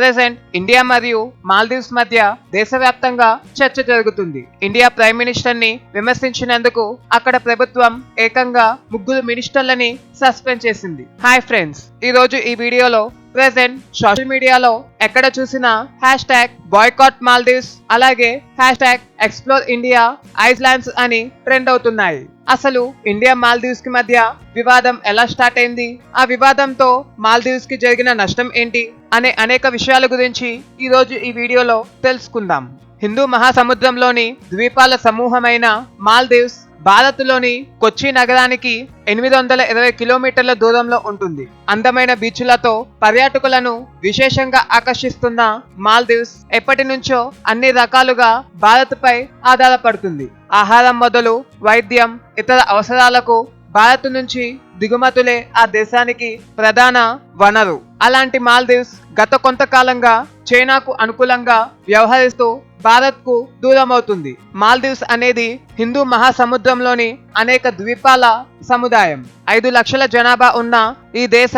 Present India మరియు మాల్దీవ్స్ మధ్య దేశవ్యాప్తంగా చర్చ జరుగుతుంది. ఇండియా ప్రైమ్ మినిస్టర్ని విమర్శించినందుకు అక్కడ ప్రభుత్వం ఏకంగా ముగ్గురు మినిస్టర్లని సస్పెండ్ చేసింది. హాయ్ ఫ్రెండ్స్ ఈ రోజు ఈ వీడియోలో ప్రెసెంట్ సోషల్ మీడియాలో ఎక్కడ చూసినా హ్యాష్ ట్యాగ్ బాయ్కాట్ మాల్దీవ్స్ అలాగే hash tag explore India islands అని ట్రెండ్ అవుతున్నాయి. అసలు ఇండియా మాల్దీవ్స్కి మధ్య వివాదం ఎలా స్టార్ట్ అయింది? ఆ వివాదంతో మాల్దీవ్స్కి జరిగిన నష్టం ఏంటి? అనే అనేక విషయాల గురించి ఈ రోజు ఈ వీడియోలో తెలుసుకుందాం. హిందూ మహాసముద్రంలోని ద్వీపాల సమూహమైన మాల్దీవ్స్ భారత్లోని కొచ్చి నగరానికి ఎనిమిది వందల ఇరవై కిలోమీటర్ల దూరంలో ఉంటుంది. అందమైన బీచ్లతో పర్యాటకులను విశేషంగా ఆకర్షిస్తున్న మాల్దీవ్స్ ఎప్పటి నుంచో అన్ని రకాలుగా భారత్పై ఆధారపడుతుంది. ఆహారం మొదలు వైద్యం ఇతర అవసరాలకు భారత్ నుంచి దిగుమతులే ఆ దేశానికి ప్రధాన వనరు. అలాంటి మాల్దీవ్స్ గత కొంతకాలంగా చైనాకు అనుకూలంగా వ్యవహరిస్తూ భారత్కు దూరమవుతుంది. మాల్దీవ్స్ అనేది హిందూ మహాసముద్రంలోని అనేక ద్వీపాల సముదాయం. ఐదు లక్షల జనాభా ఉన్న ఈ దేశ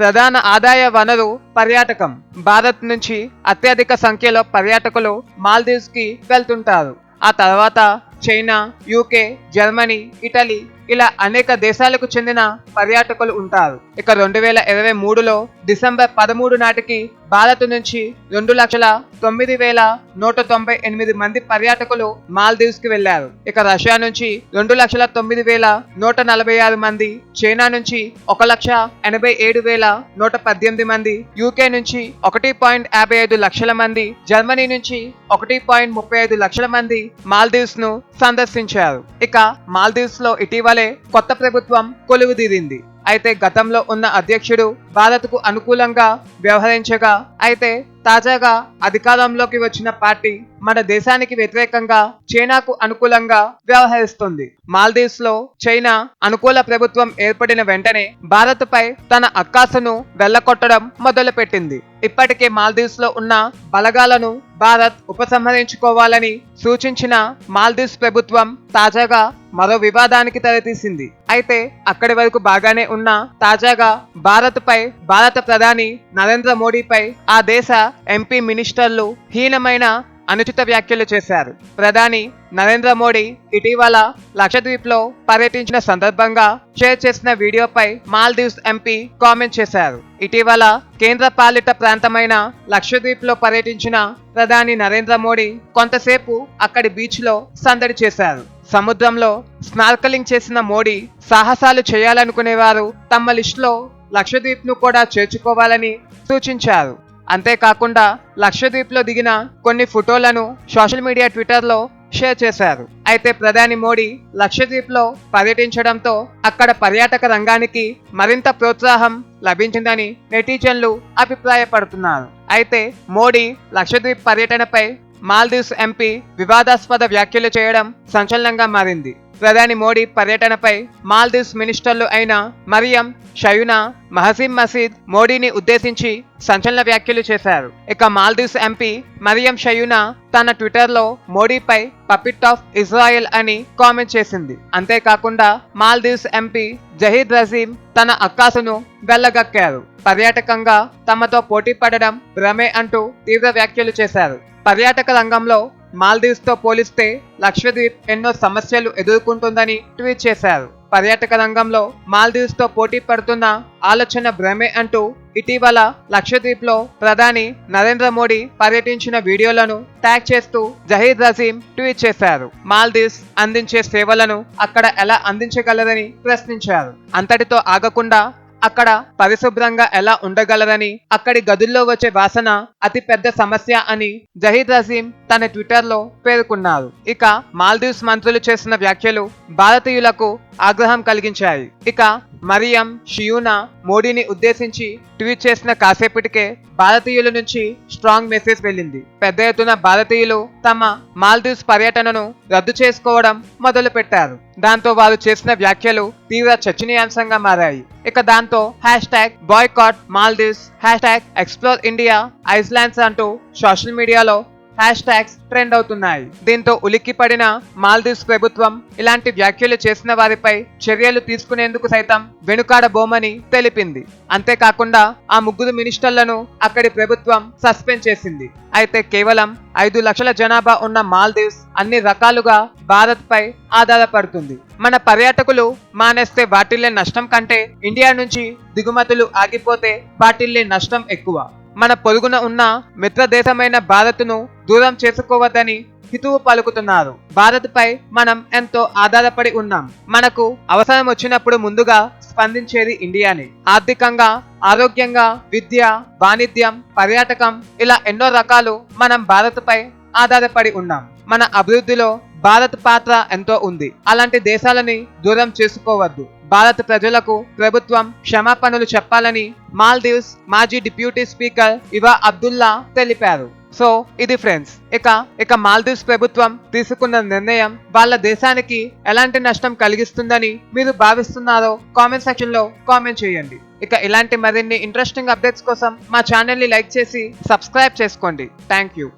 ప్రధాన ఆదాయ వనరు పర్యాటకం. భారత్ నుంచి అత్యధిక సంఖ్యలో పర్యాటకులు మాల్దీవ్స్కి వెళ్తుంటారు. ఆ తర్వాత చైనా యూకే జర్మనీ ఇటలీ ఇలా అనేక దేశాలకు చెందిన పర్యాటకులు ఉంటారు. ఇక రెండు వేల ఇరవై మూడులో డిసెంబర్ పదమూడు నాటికి భారత్ నుంచి రెండు లక్షల తొమ్మిది వేల నూట తొంభై ఎనిమిది మంది పర్యాటకులు మాల్దీవ్స్కి వెళ్ళారు ఇక రష్యా నుంచి రెండు లక్షల తొమ్మిది వేల నూట నలభై ఆరు మంది చైనా నుంచి ఒక లక్ష ఎనభై ఏడు వేల నూట పద్దెనిమిది మంది యూకే నుంచి ఒకటి పాయింట్ యాభై ఐదు లక్షల మంది జర్మనీ నుంచి ఒకటి పాయింట్ ముప్పై ఐదు లక్షల మంది మాల్దీవ్స్ను సందర్శించారు. ఇక మాల్దీవ్స్లో ఇటీవల కొత్త ప్రభుత్వం కొలువుదీరింది. అయితే గతంలో ఉన్న అధ్యక్షుడు భారత్కు అనుకూలంగా వ్యవహరించగా అయితే తాజాగా అధికారంలోకి వచ్చిన పార్టీ మన దేశానికి వ్యతిరేకంగా చైనాకు అనుకూలంగా వ్యవహరిస్తుంది. మాల్దీవ్స్లో చైనా అనుకూల ప్రభుత్వం ఏర్పడిన వెంటనే భారత్ పై తన అక్కాసును వెళ్ళకొట్టడం మొదలుపెట్టింది. ఇప్పటికే మాల్దీవ్స్లో ఉన్న బలగాలను భారత్ ఉపసంహరించుకోవాలని సూచించిన మాల్దీవ్స్ ప్రభుత్వం తాజాగా మరో వివాదానికి తెరతీసింది. అయితే అక్కడి వరకు బాగానే ఉన్న తాజాగా భారత్ పై భారత ప్రధాని నరేంద్ర మోడీపై ఆ దేశ ఎంపీ మినిస్టర్లు హీనమైన అనుచిత వ్యాఖ్యలు చేశారు. ప్రధాని నరేంద్ర మోడీ ఇటీవల లక్షద్వీప్లో పర్యటించిన సందర్భంగా షేర్ చేసిన వీడియోపై మాల్దీవ్స్ ఎంపీ కామెంట్ చేశారు. ఇటీవల కేంద్ర పాలిత ప్రాంతమైన లక్షద్వీప్లో పర్యటించిన ప్రధాని నరేంద్ర మోడీ కొంతసేపు అక్కడి బీచ్లో సందడి చేశారు. సముద్రంలో స్నార్కలింగ్ చేసిన మోడీ సాహసాలు చేయాలనుకునేవారు తమ లిస్టులో లక్షద్వీప్ను కూడా చేర్చుకోవాలని సూచించారు. అంతేకాకుండా లక్షద్వీప్లో దిగిన కొన్ని ఫోటోలను సోషల్ మీడియా ట్విట్టర్లో షేర్ చేశారు. అయితే ప్రధాని మోడీ లక్షద్వీప్లో పర్యటించడంతో అక్కడ పర్యాటక రంగానికి మరింత ప్రోత్సాహం లభించిందని నెటిజన్లు అభిప్రాయపడుతున్నారు. అయితే మోడీ లక్షద్వీప్ పర్యటనపై మాల్దీవ్స్ ఎంపీ వివాదాస్పద వ్యాఖ్యలు చేయడం సంచలనంగా మారింది. ప్రధాని మోడీ పర్యటనపై మాల్దీవ్స్ మినిస్టర్లు అయిన మరియం షయునా మహసీం మసీద్ మోడీని ఉద్దేశించి సంచలన వ్యాఖ్యలు చేశారు. ఇక మాల్దీవ్స్ ఎంపీ మరియం షయునా తన ట్విట్టర్లో మోడీపై పపిట్ ఆఫ్ ఇజ్రాయెల్ అని కామెంట్ చేసింది. అంతేకాకుండా మాల్దీవ్స్ ఎంపీ జహీద్ రజీం తన అక్కాసును వెళ్ళగక్కారు పర్యాటకంగా తమతో పోటీ పడడం భ్రమే అంటూ తీవ్ర వ్యాఖ్యలు చేశారు. పర్యాటక రంగంలో మాల్దీవ్స్తో పోలిస్తే లక్షద్వీప్ ఎన్నో సమస్యలు ఎదుర్కొంటుందని ట్వీట్ చేశారు. పర్యాటక రంగంలో మాల్దీవ్స్తో పోటీ పడుతున్న ఆలోచన భ్రమే అంటూ ఇటీవల లక్షద్వీప్లో ప్రధాని నరేంద్ర మోడీ పర్యటించిన వీడియోలను ట్యాగ్ చేస్తూ జహీద్ రజీం ట్వీట్ చేశారు. మాల్దీవ్స్ అందించే సేవలను అక్కడ ఎలా అందించగలరని ప్రశ్నించారు. అంతటితో ఆగకుండా అక్కడ పరిశుభ్రంగా ఎలా ఉండగలరని అక్కడి గదుల్లో వచ్చే వాసన అతి పెద్ద సమస్య అని జహీద్ రసీం తన ట్విట్టర్లో పేర్కొన్నారు. ఇక మాల్దీవ్స్ మంత్రులు చేసిన వ్యాఖ్యలు భారతీయులకు ఆగ్రహం కలిగించాయి. ఇక మరియం షియూనా మోడీని ఉద్దేశించి ట్వీట్ చేసిన కాసేపటికే భారతీయుల నుంచి స్ట్రాంగ్ మెసేజ్ వెళ్ళింది. పెద్ద ఎత్తున భారతీయులు తమ మాల్దీవ్స్ పర్యటనను రద్దు చేసుకోవడం మొదలు పెట్టారు దాంతో వారు చేసిన వ్యాఖ్యలు తీవ్ర చర్చనీయాంశంగా మారాయి. ఇక దాంతో hashtag boycott Maldives hashtag explore India islands అంటూ సోషల్ మీడియాలో హ్యాష్ ట్యాగ్స్ ట్రెండ్ అవుతున్నాయి. దీంతో ఉలిక్కిపడిన మాల్దీవ్స్ ప్రభుత్వం ఇలాంటి వ్యాఖ్యలు చేసిన వారిపై చర్యలు తీసుకునేందుకు సైతం వెనుకాడబోమని తెలిపింది. అంతేకాకుండా ఆ ముగ్గురు మినిస్టర్లను అక్కడి ప్రభుత్వం సస్పెండ్ చేసింది. అయితే కేవలం ఐదు లక్షల జనాభా ఉన్న మాల్దీవ్స్ అన్ని రకాలుగా భారత్ పై ఆధారపడుతుంది. మన పర్యాటకులు మానేస్తే వాటిల్లే నష్టం కంటే ఇండియా నుంచి దిగుమతులు ఆగిపోతే వాటిల్లే నష్టం ఎక్కువ. మన పొరుగున ఉన్న మిత్ర దేశమైన భారత్ను దూరం చేసుకోవద్దని హితువు పలుకుతున్నారు. భారత్ పై మనం ఎంతో ఆధారపడి ఉన్నాం. మనకు అవసరం వచ్చినప్పుడు ముందుగా స్పందించేది ఇండియానే. ఆర్థికంగా ఆరోగ్యంగా విద్య వాణిజ్యం పర్యాటకం ఇలా ఎన్నో రకాలు మనం భారత్ పై ఆధారపడి ఉన్నాం. మన అభివృద్ధిలో భారత్ పాత్ర ఎంతో ఉంది. అలాంటి దేశాలని దూరం చేసుకోవద్దు. భారత ప్రజలకు ప్రభుత్వం క్షమాపణలు చెప్పాలని మాల్దీవ్స్ మాజీ డిప్యూటీ స్పీకర్ ఇవా అబ్దుల్లా తెలిపారు. సో ఇది ఫ్రెండ్స్ ఇక ఇక మాల్దీవ్స్ ప్రభుత్వం తీసుకున్న నిర్ణయం వాళ్ళ దేశానికి ఎలాంటి నష్టం కలిగిస్తుందని మీరు భావిస్తున్నారో కామెంట్ సెక్షన్లో కామెంట్ చేయండి. ఇక ఇలాంటి మరిన్ని ఇంట్రెస్టింగ్ అప్డేట్స్ కోసం మా ఛానల్ని లైక్ చేసి సబ్స్క్రైబ్ చేసుకోండి. Thank you.